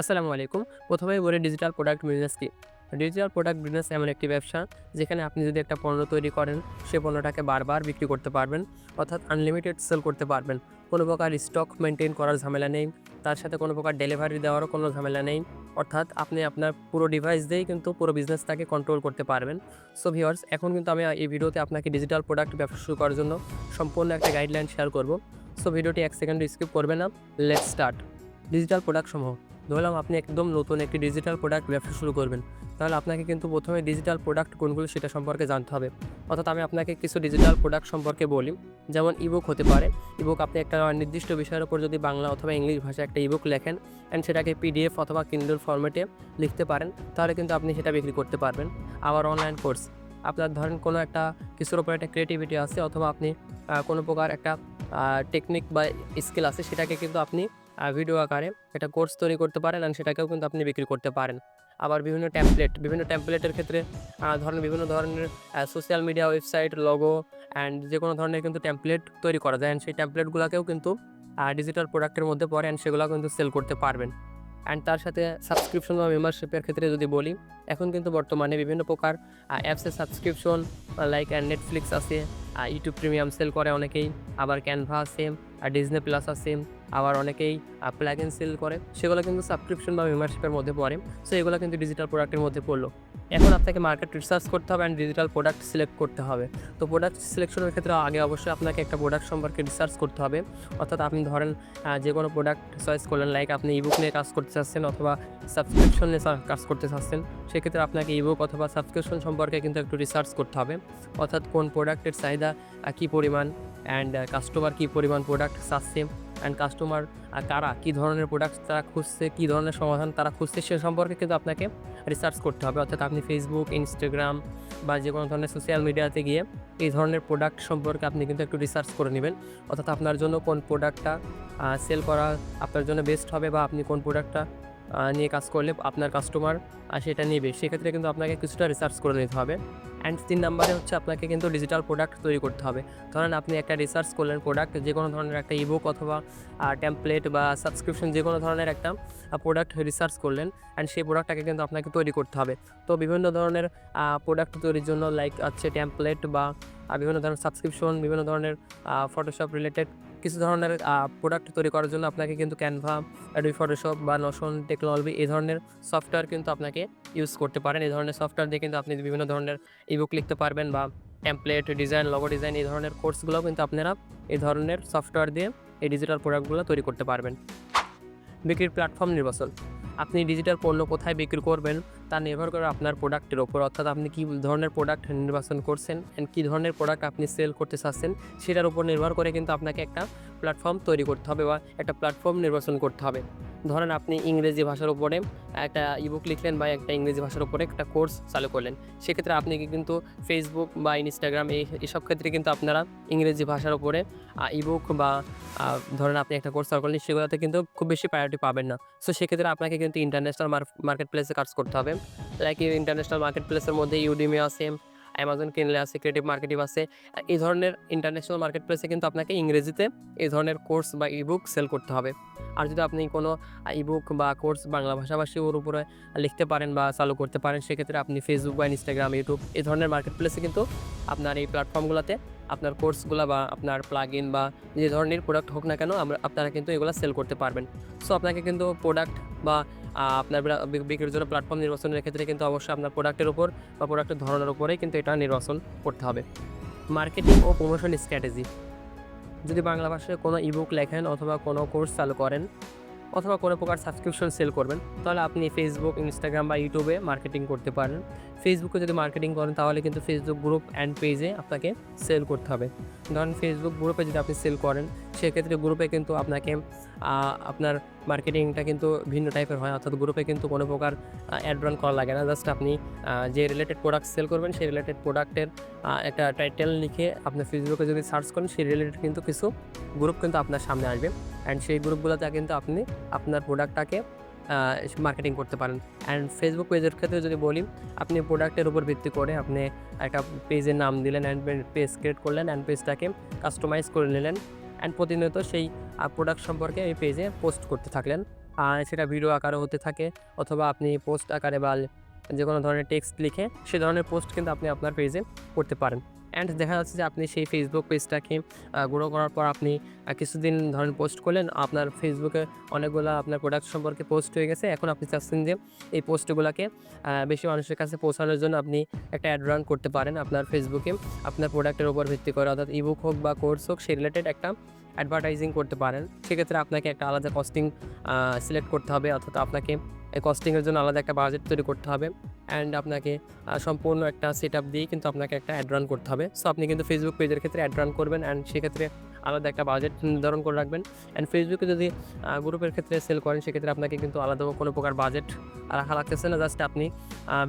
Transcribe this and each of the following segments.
আসসালামু আলাইকুম। প্রথমেই বলি ডিজিটাল প্রোডাক্ট বিজনেস কি? ডিজিটাল প্রোডাক্ট বিজনেস এমন একটি ব্যবসা যেখানে আপনি যদি একটা পণ্য তৈরি করেন সেই পণ্যটাকে বারবার বিক্রি করতে পারবেন, অর্থাৎ আনলিমিটেড সেল করতে পারবেন। কোনো প্রকার স্টক মেনটেন করার ঝামেলা নেই, তার সাথে কোনো প্রকার ডেলিভারি দেওয়ারও কোনো ঝামেলা নেই, অর্থাৎ আপনি আপনার পুরো ডিভাইস দিয়েই কিন্তু পুরো বিজনেসটাকে কন্ট্রোল করতে পারবেন। সো ভিওয়ার্স এখন কিন্তু আমি এই ভিডিওতে আপনাকে ডিজিটাল প্রোডাক্ট ব্যবসা শুরু করার জন্য সম্পূর্ণ একটা গাইডলাইন শেয়ার করব। সো ভিডিওটি এক সেকেন্ড স্কিপ করবে না লেট স্টার্ট ডিজিটাল প্রোডাক্ট সমূহ। ধরলাম আপনি একদম নতুন একটি ডিজিটাল প্রোডাক্ট ব্যবসা শুরু করবেন। তাহলে আপনাকে কিন্তু প্রথমে ডিজিটাল প্রোডাক্ট কোনগুলো সেটা সম্পর্কে জানতে হবে। অর্থাৎ আমি আপনাকে কিছু ডিজিটাল প্রোডাক্ট সম্পর্কে বলি। যেমন ইবুক হতে পারে। ইবুক আপনি একটা নির্দিষ্ট বিষয়ের উপর যদি বাংলা অথবা ইংলিশ ভাষায় একটা ইবুক লেখেন অ্যান্ড সেটাকে পিডিএফ অথবা কিন্ডল ফরম্যাটে লিখতে পারেন, তাহলে কিন্তু আপনি সেটা বিক্রি করতে পারবেন। আবার অনলাইন কোর্স আপনার ধরেন কোনো একটা কিছুর উপর একটা ক্রিয়েটিভিটি আছে, অথবা আপনি কোনো প্রকার একটা টেকনিক বা স্কিল আছে, সেটাকে কিন্তু আপনি ভিডিও আকারে একটা কোর্স তৈরি করতে পারেন আর সেটাকেও কিন্তু আপনি বিক্রি করতে পারেন। আবার বিভিন্ন ট্যাম্পলেট বিভিন্ন ট্যাম্পলেটের ক্ষেত্রে আহ, ধরেন বিভিন্ন ধরনের social media website logo and যে কোনো ধরনের কিন্তু ট্যাম্পলেট তৈরি করা যায়। অ্যান্ড সেই ট্যাম্পলেটগুলোকেও কিন্তু ডিজিটাল প্রোডাক্টের মধ্যে পড়ে অ্যান্ড সেগুলো কিন্তু সেল করতে পারবেন। অ্যান্ড তার সাথে সাবস্ক্রিপশন বা মেম্বারশিপের ক্ষেত্রে যদি বলি এখন কিন্তু বর্তমানে বিভিন্ন প্রকার অ্যাপসের সাবস্ক্রিপশন লাইক অ্যান্ড নেটফ্লিক্স আছে ইউটিউব প্রিমিয়াম সেল করে অনেকেই। আবার ক্যানভা আছে আর ডিজনে প্লাস আছে আবার অনেকেই প্লাগ ইন সেল করে। সেগুলো কিন্তু সাবস্ক্রিপশন বা মেম্বারশিপের মধ্যে পড়ে। সো এগুলো কিন্তু ডিজিটাল প্রোডাক্টের মধ্যে পড়ল। এখন আপনাকে মার্কেট রিসার্চ করতে হবে অ্যান্ড ডিজিটাল প্রোডাক্ট সিলেক্ট করতে হবে। তো প্রোডাক্ট সিলেকশনের ক্ষেত্রে আগে অবশ্যই আপনাকে একটা প্রোডাক্ট সম্পর্কে রিসার্চ করতে হবে। অর্থাৎ আপনি ধরেন যে কোনো প্রোডাক্ট চয়েস করলেন লাইক আপনি ইবুক নিয়ে কাজ করতে চাচ্ছেন অথবা সাবস্ক্রিপশন নিয়ে কাজ করতে চাচ্ছেন, সেক্ষেত্রে আপনাকে ইবুক অথবা সাবস্ক্রিপশন সম্পর্কে কিন্তু একটু রিসার্চ করতে হবে। অর্থাৎ কোন প্রোডাক্টের চাহিদা কী পরিমাণ অ্যান্ড কাস্টমার কী পরিমাণ প্রোডাক্ট চাচ্ছে। অ্যান্ড কাস্টমার কারা, কী ধরনের প্রোডাক্ট তারা খুঁজছে, কী ধরনের সমাধান তারা খুঁজছে, সে সম্পর্কে কিন্তু আপনাকে রিসার্চ করতে হবে। অর্থাৎ আপনি ফেসবুক ইনস্টাগ্রাম বা যে কোনো ধরনের সোশ্যাল মিডিয়াতে গিয়ে এই ধরনের প্রোডাক্ট সম্পর্কে আপনি কিন্তু একটু রিসার্চ করে নেবেন। অর্থাৎ আপনার জন্য কোন প্রোডাক্টটা সেল করা আপনার জন্য বেস্ট হবে বা আপনি কোন প্রোডাক্টটা নিয়ে কাজ করলে আপনার কাস্টমার সেটা নেবে। সেক্ষেত্রে কিন্তু আপনাকে কিছুটা রিসার্চ করে নিতে হবে। অ্যান্ড তিন নাম্বারে হচ্ছে আপনাকে কিন্তু ডিজিটাল প্রোডাক্ট তৈরি করতে হবে। ধরেন আপনি একটা রিসার্চ করলেন প্রোডাক্ট যে কোনো ধরনের একটা ইবুক অথবা টেমপ্লেট বা সাবস্ক্রিপশন যে কোনো ধরনের একটা প্রোডাক্ট রিসার্চ করলেন অ্যান্ড সেই প্রোডাক্টটাকে কিন্তু আপনাকে তৈরি করতে হবে। তো বিভিন্ন ধরনের প্রোডাক্ট তৈরির জন্য লাইক আছে টেমপ্লেট বা বিভিন্ন ধরনের সাবস্ক্রিপশন বিভিন্ন ধরনের ফটোশপ রিলেটেড কিছু ধরনের প্রোডাক্ট তৈরি করার জন্য আপনাকে কিন্তু ক্যানভা অ্যাডবি ফটোশপ বা নশন টেকনোলজি এই ধরনের সফটওয়্যার কিন্তু আপনাকে ইউজ করতে পারেন। এই ধরনের সফটওয়্যার দিয়ে কিন্তু আপনি বিভিন্ন ধরনের ইবুক লিখতে পারবেন বা টেমপ্লেট ডিজাইন লগো ডিজাইন এই ধরনের কোর্সগুলোও কিন্তু আপনারা এই ধরনের সফটওয়্যার দিয়ে এই ডিজিটাল প্রোডাক্টগুলো তৈরি করতে পারবেন। বিক্রির প্ল্যাটফর্ম নির্বাচন। আপনি ডিজিটাল পণ্য কোথায় বিক্রি করবেন তা নির্ভর করে আপনার প্রোডাক্টের ওপর অর্থাৎ আপনি কী ধরনের প্রোডাক্ট নির্বাচন করছেন অ্যান্ড কী ধরনের প্রোডাক্ট আপনি সেল করতে চাচ্ছেন, সেটার উপর নির্ভর করে কিন্তু আপনাকে একটা প্ল্যাটফর্ম তৈরি করতে হবে বা একটা প্ল্যাটফর্ম নির্বাচন করতে হবে। ধরেন আপনি ইংরেজি ভাষার উপরে একটা ইবুক লিখলেন বা একটা ইংরেজি ভাষার উপরে একটা কোর্স চালু করলেন। সেক্ষেত্রে আপনি কিন্তু ফেসবুক বা ইনস্টাগ্রাম এই, এসব ক্ষেত্রে কিন্তু আপনারা ইংরেজি ভাষার উপরে ইবুক বা ধরেন আপনি একটা কোর্স চালু করলেন সেগুলোতে কিন্তু খুব বেশি প্রায়োরিটি পাবেন না। সো সেক্ষেত্রে আপনাকে কিন্তু ইন্টারন্যাশনাল মার্কেট প্লেসে কাজ করতে হবে। লাইক ইন্টারন্যাশনাল মার্কেট প্লেসের মধ্যে ইউডিমি আছে অ্যামাজন কিনলে আছে ক্রিয়েটিভ মার্কেটিভ আছে। এই ধরনের ইন্টারন্যাশনাল মার্কেট প্লেসে কিন্তু আপনাকে ইংরেজিতে এই ধরনের কোর্স বা ইবুক সেল করতে হবে। আর যদি আপনি কোনো ইবুক বা কোর্স বাংলা ভাষাভাষী ওর উপরে লিখতে পারেন বা চালু করতে পারেন, সেক্ষেত্রে আপনি ফেসবুক বা ইনস্টাগ্রাম ইউটিউব এই ধরনের মার্কেট প্লেসে কিন্তু আপনার এই প্ল্যাটফর্মগুলোতে আপনার কোর্সগুলো বা আপনার প্লাগ ইন বা যে ধরনের প্রোডাক্ট হোক না কেন, আমরা, আপনারা কিন্তু এগুলো সেল করতে পারবেন। সো আপনাকে কিন্তু প্রোডাক্ট বা আপনার বিক্রির জন্য প্ল্যাটফর্ম নির্বাচনের ক্ষেত্রে কিন্তু অবশ্যই আপনার প্রোডাক্টের উপর বা প্রোডাক্টের ধরনের উপরেই কিন্তু এটা নির্বাচন করতে হবে। মার্কেটিং ও প্রমোশন স্ট্র্যাটেজি যদি বাংলা ভাষায় কোনো ইবুক লেখেন অথবা কোনো কোর্স চালু করেন অথবা কোনো প্রকার সাবস্ক্রিপশন সেল করবেন, তাহলে আপনি ফেসবুক ইনস্টাগ্রাম বা ইউটিউবে মার্কেটিং করতে পারেন। ফেসবুকে যদি মার্কেটিং করেন, তাহলে কিন্তু ফেসবুক গ্রুপ অ্যান্ড পেজে আপনাকে সেল করতে হবে। ধরেন ফেসবুক গ্রুপে যদি আপনি সেল করেন, সেক্ষেত্রে গ্রুপে কিন্তু আপনাকে আপনার মার্কেটিংটা কিন্তু ভিন্ন টাইপের হয়, অর্থাৎ গ্রুপে কিন্তু কোনো প্রকার অ্যাড রান করা লাগে না। জাস্ট আপনি যে রিলেটেড প্রোডাক্ট সেল করবেন, সেই রিলেটেড প্রোডাক্টের একটা টাইটেল লিখে আপনি ফেসবুকে যদি সার্চ করেন, সেই রিলেটেড কিন্তু কিছু গ্রুপ কিন্তু আপনার সামনে আসবে। অ্যান্ড সেই গ্রুপগুলোতে কিন্তু আপনি আপনার প্রোডাক্টটাকে মার্কেটিং করতে পারেন। অ্যান্ড ফেসবুক পেজের ক্ষেত্রে যদি বলি, আপনি প্রোডাক্টের উপর ভিত্তি করে আপনি একটা পেজের নাম দিলেন অ্যান্ড পেজ ক্রিয়েট করলেন অ্যান্ড পেজটাকে কাস্টমাইজ করে নিলেন। অ্যান্ড প্রতিনিয়ত সেই প্রোডাক্ট সম্পর্কে এই পেজে পোস্ট করতে থাকলেন। সেটা ভিডিও আকারে হতে থাকে, অথবা আপনি পোস্ট আকারে বা যে কোনো ধরনের টেক্সট লিখে সে ধরনের পোস্ট কিন্তু আপনি আপনার পেজে করতে পারেন। অ্যান্ড দেখা যাচ্ছে যে আপনি সেই ফেসবুক পেজটাকে গ্রো করার পর আপনি কিছুদিন ধরেন পোস্ট করলেন, আপনার ফেসবুকে অনেকগুলো আপনার প্রোডাক্ট সম্পর্কে পোস্ট হয়ে গেছে। এখন আপনি চাচ্ছেন যে এই পোস্টগুলোকে বেশি মানুষের কাছে পৌঁছানোর জন্য আপনি একটা অ্যাড রান করতে পারেন আপনার ফেসবুকে আপনার প্রোডাক্টের উপর ভিত্তি করে, অর্থাৎ ইবুক হোক বা কোর্স হোক সেই রিলেটেড একটা অ্যাডভার্টাইজিং করতে পারেন। সেক্ষেত্রে আপনাকে একটা আলাদা কস্টিং সিলেক্ট করতে হবে, অর্থাৎ আপনাকে এই কস্টিংয়ের জন্য আলাদা একটা বাজেট তৈরি করতে হবে অ্যান্ড আপনাকে সম্পূর্ণ একটা সেট আপ দিয়ে কিন্তু আপনাকে একটা অ্যাড রান করতে হবে। সো আপনি কিন্তু ফেসবুক পেজের ক্ষেত্রে অ্যাড রান করবেন অ্যান্ড সেক্ষেত্রে আলাদা একটা বাজেট নির্ধারণ করে রাখবেন। অ্যান্ড ফেসবুকে যদি গ্রুপের ক্ষেত্রে সেল করেন, সেক্ষেত্রে আপনাকে কিন্তু আলাদা কোনো প্রকার বাজেট রাখা লাগতেছে না। জাস্ট আপনি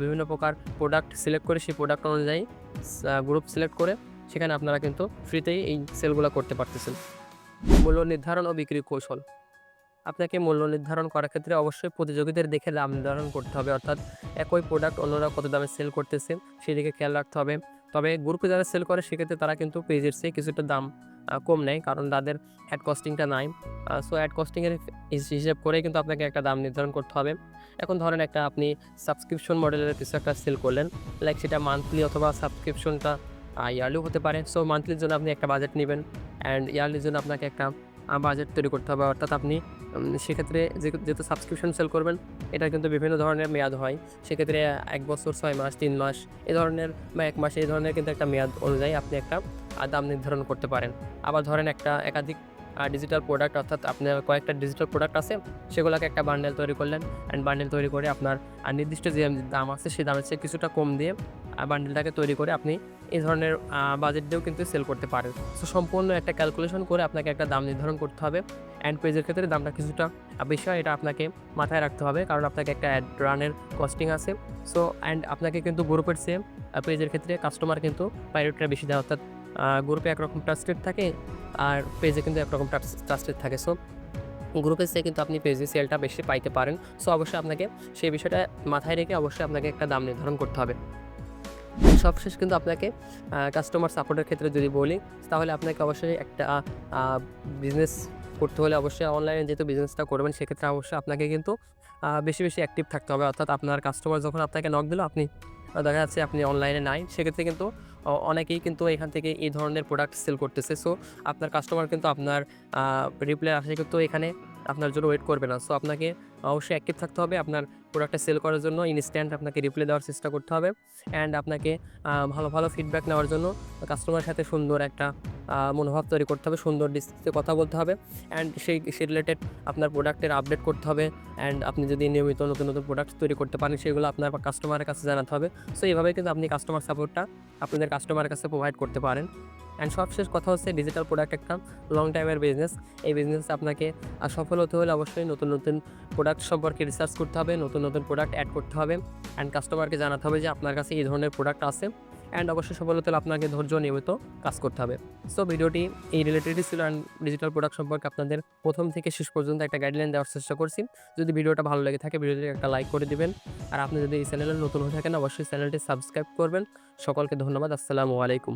বিভিন্ন প্রকার প্রোডাক্ট সিলেক্ট করে সেই প্রোডাক্ট অনুযায়ী গ্রুপ সিলেক্ট করে সেখানে আপনারা কিন্তু ফ্রিতেই এই সেলগুলো করতে পারতেছেন। মূল্য নির্ধারণ ও বিক্রি কৌশল। আপনাকে মূল্য নির্ধারণ করার ক্ষেত্রে অবশ্যই প্রতিযোগীদের দেখে দাম নির্ধারণ করতে হবে। অর্থাৎ একই প্রোডাক্ট অন্যরা কত দামে সেল করতেছে সেদিকে খেয়াল রাখতে হবে। তবে গ্রুপে যারা সেল করে সেক্ষেত্রে তারা কিন্তু পেজের চেয়ে কিছুটা দাম কম নেয় কারণ তাদের অ্যাড কস্টিংটা নাই। সো অ্যাড কস্টিংয়ের হিসেব করে কিন্তু আপনাকে একটা দাম নির্ধারণ করতে হবে। এখন ধরেন একটা আপনি সাবস্ক্রিপশন মডেলের কিছু একটা সেল করলেন লাইক সেটা মান্থলি অথবা সাবস্ক্রিপশনটা ইয়ারলিও হতে পারে। সো মান্থলির জন্য আপনি একটা বাজেট নেবেন অ্যান্ড ইয়ারলির জন্য আপনাকে একটা বাজেট তৈরি করতে হবে। অর্থাৎ আপনি সেক্ষেত্রে যেহেতু সাবস্ক্রিপশন সেল করবেন, এটা কিন্তু বিভিন্ন ধরনের মেয়াদ হয়। সেক্ষেত্রে এক বছর, ছয় মাস, তিন মাস, এ ধরনের বা এক মাস এই ধরনের কিন্তু একটা মেয়াদ অনুযায়ী আপনি একটা দাম নির্ধারণ করতে পারেন। আবার ধরেন একটা একাধিক ডিজিটাল প্রোডাক্ট অর্থাৎ আপনার কয়েকটা ডিজিটাল প্রোডাক্ট আছে, সেগুলোকে একটা বান্ডেল তৈরি করলেন অ্যান্ড বান্ডেল তৈরি করে আপনার নির্দিষ্ট যে দাম আছে সেই দামের চেয়ে কিছুটা কম দিয়ে বান্ডেলটাকে তৈরি করে আপনি এই ধরনের বাজেট দিয়েও কিন্তু সেল করতে পারেন। সো সম্পূর্ণ একটা ক্যালকুলেশন করে আপনাকে একটা দাম নির্ধারণ করতে হবে। অ্যান্ড পেজের ক্ষেত্রে দামটা কিছুটা বেশি হয়, এটা আপনাকে মাথায় রাখতে হবে, কারণ আপনাকে একটা অ্যাড রানের কস্টিং আছে। সো অ্যান্ড আপনাকে কিন্তু গ্রুপের সেম পেজের ক্ষেত্রে কাস্টমার কিন্তু প্রায়োরিটিটা বেশি দেয়, অর্থাৎ গ্রুপে একরকম ট্রাস্টেড থাকে আর পেজে কিন্তু একরকম ট্রাস্টেড থাকে। সো গ্রুপে সে কিন্তু আপনি পেজে সেলটা বেশি পাইতে পারেন। সো অবশ্যই আপনাকে সেই বিষয়টা মাথায় রেখে অবশ্যই আপনাকে একটা দাম নির্ধারণ করতে হবে। সবশেষ কিন্তু আপনাকে কাস্টমার সাপোর্টের ক্ষেত্রে যদি বলি, তাহলে আপনাকে অবশ্যই একটা বিজনেস করতে হলে অবশ্যই অনলাইনে যেহেতু বিজনেসটা করবেন, সেক্ষেত্রে অবশ্যই আপনাকে কিন্তু বেশি বেশি অ্যাক্টিভ থাকতে হবে। অর্থাৎ আপনার কাস্টমার যখন আপনাকে নক দিল, আপনি দেখা যাচ্ছে আপনি অনলাইনে নাই, সেক্ষেত্রে কিন্তু অনেকেই কিন্তু এখান থেকে এই ধরনের প্রোডাক্ট সেল করতেছে। সো আপনার কাস্টমার কিন্তু আপনার রিপ্লাই আসে কিন্তু এখানে, আপনার জন্য ওয়েট করবে না। সো আপনাকে অবশ্যই অ্যাক্টিভ থাকতে হবে। আপনার প্রোডাক্টটা সেল করার জন্য ইনস্ট্যান্ট আপনাকে রিপ্লাই দেওয়ার চেষ্টা করতে হবে। অ্যান্ড আপনাকে ভালো ভালো ফিডব্যাক নেওয়ার জন্য কাস্টমারের সাথে সুন্দর একটা মনোভাব তৈরি করতে হবে, সুন্দর ডিসপ্লেতে কথা বলতে হবে। অ্যান্ড সেই, সে রিলেটেড আপনার প্রোডাক্টের আপডেট করতে হবে। অ্যান্ড আপনি যদি নিয়মিত নতুন নতুন প্রোডাক্ট তৈরি করতে পারেন, সেগুলো আপনার কাস্টমারের কাছে জানাতে হবে। সো এইভাবে কিন্তু আপনি কাস্টমার সাপোর্টটা আপনাদের কাস্টমারের কাছে প্রোভাইড করতে পারেন। অ্যান্ড সবশেষ কথা হচ্ছে ডিজিটাল প্রোডাক্ট একটা লং টাইমের বিজনেস এই বিজনেস আপনাকে সফল হতে হলে অবশ্যই নতুন নতুন প্রোডাক্ট সম্পর্কে রিসার্চ করতে হবে, নতুন নতুন প্রোডাক্ট অ্যাড করতে হবে অ্যান্ড কাস্টমারকে জানাতে হবে যে আপনার কাছে এই ধরনের প্রোডাক্ট আছে অ্যান্ড অবশ্যই সফল হতে হলে আপনাকে ধৈর্য নিয়মিত কাজ করতে হবে। সো ভিডিওটি এই রিলেটেডই ছিল অ্যান্ড ডিজিটাল প্রোডাক্ট সম্পর্কে আপনাদের প্রথম থেকে শেষ পর্যন্ত একটা গাইডলাইন দেওয়ার চেষ্টা করছি। যদি ভিডিওটা ভালো লেগে থাকে ভিডিওটি একটা লাইক করে দিবেন আর আপনি যদি এই চ্যানেলে নতুন হয়ে থাকেন, অবশ্যই চ্যানেলটি সাবস্ক্রাইব করবেন। সকলকে ধন্যবাদ, আসসালামু আলাইকুম।